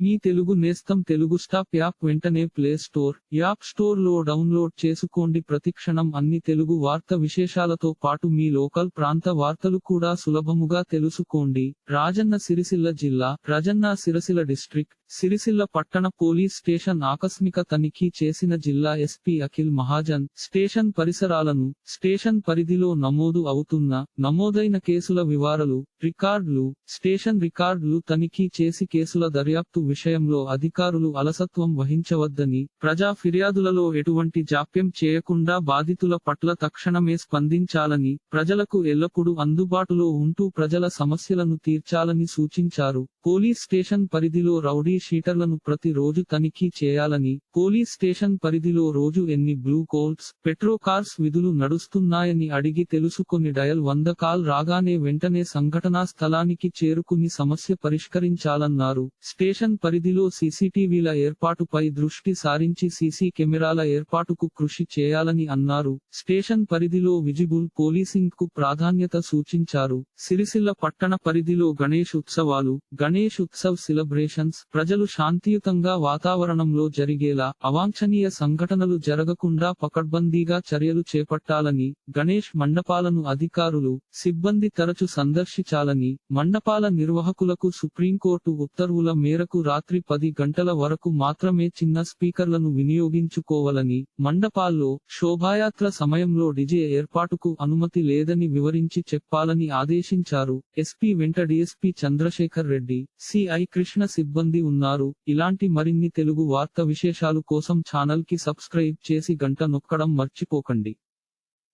మీ తెలుగు నేస్తం Telugu stop app వెంటనే play store app స్టోర్లో డౌన్లోడ్ చేసుకోండి. ప్రతిక్షణం అన్ని తెలుగు వార్త విశేషాలతో పాటు మీ లోకల్ ప్రాంత వార్తలు కూడా సులభముగా తెలుసుకోండి. రాజన్న సిరిసిల్ల జిల్లా రజన్న సిరిసిల్ల డిస్ట్రిక్ట్ సిరిసిల్ల పట్టణ పోలీస్ స్టేషన్ ఆకస్మిక తనిఖీ చేసిన జిల్లా ఎస్పీ అఖిల్ మహాజన్ స్టేషన్ పరిసరాలను స్టేషన్ పరిధిలో నమోదు అవుతున్న నమోదైన కేసుల వివరాలు రికార్డులు స్టేషన్ రికార్డులు తనిఖీ చేసి కేసుల దర్యాప్తు విషయంలో అధికారులు అలసత్వం వహించవద్దని ప్రజా ఫిర్యాదులలో ఎటువంటి జాప్యం చేయకుండా బాధితుల పట్ల తక్షణమే స్పందించాలని ప్రజలకు ఎల్లప్పుడూ అందుబాటులో ఉంటూ ప్రజల సమస్యలను తీర్చాలని సూచించారు. పోలీస్ స్టేషన్ పరిధిలో రౌడీ షీటర్లను ప్రతి రోజు తనిఖీ చేయాలని పోలీస్ స్టేషన్ పరిధిలో రోజు ఎన్ని బ్లూ కోల్స్ పెట్రో కార్స్ విధులు నడుస్తున్నాయని అడిగి తెలుసుకొని డయల్ వంద కాల్ రాగానే వెంటనే సంఘటనా స్థలానికి చేరుకుని సమస్య పరిష్కరించాలన్నారు. స్టేషన్ పరిధిలో సీసీటీవీల ఏర్పాటుపై దృష్టి సారించి సీసీ కెమెరాల ఏర్పాటుకు కృషి చేయాలని అన్నారు. స్టేషన్ పరిధిలో విజిబుల్ పోలీసింగ్కు ప్రాధాన్యత సూచించారు. సిరిసిల్ల పట్టణ పరిధిలో గణేష్ ఉత్సవాలు గణేష్ ఉత్సవ్ సెలబ్రేషన్స్ ప్రజలు శాంతియుతంగా వాతావరణంలో జరిగేలా అవాంఛనీయ సంఘటనలు జరగకుండా పకడ్బందీగా చర్యలు చేపట్టాలని గణేష్ మండపాలను అధికారులు సిబ్బంది తరచు సందర్శించాలని మండపాల నిర్వాహకులకు సుప్రీంకోర్టు ఉత్తర్వుల మేరకు రాత్రి పది గంటల వరకు మాత్రమే చిన్న స్పీకర్లను వినియోగించుకోవాలని మండపాల్లో శోభాయాత్ర సమయంలో డిజే ఏర్పాటుకు అనుమతి లేదని వివరించి చెప్పాలని ఆదేశించారు ఎస్పీ వెంట డిఎస్పీ చంద్రశేఖర్ రెడ్డి. సిఐ కృష్ణ సిబ్బంది ఉన్నారు. ఇలాంటి మరిన్ని తెలుగు వార్త విశేషాలు కోసం ఛానల్కి సబ్స్క్రైబ్ చేసి గంట నొక్కడం మర్చిపోకండి.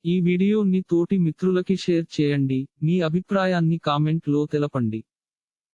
ఈ వీడియోని తోటి మిత్రులకి షేర్ చేయండి. మీ అభిప్రాయాన్ని కామెంట్లో తెలపండి.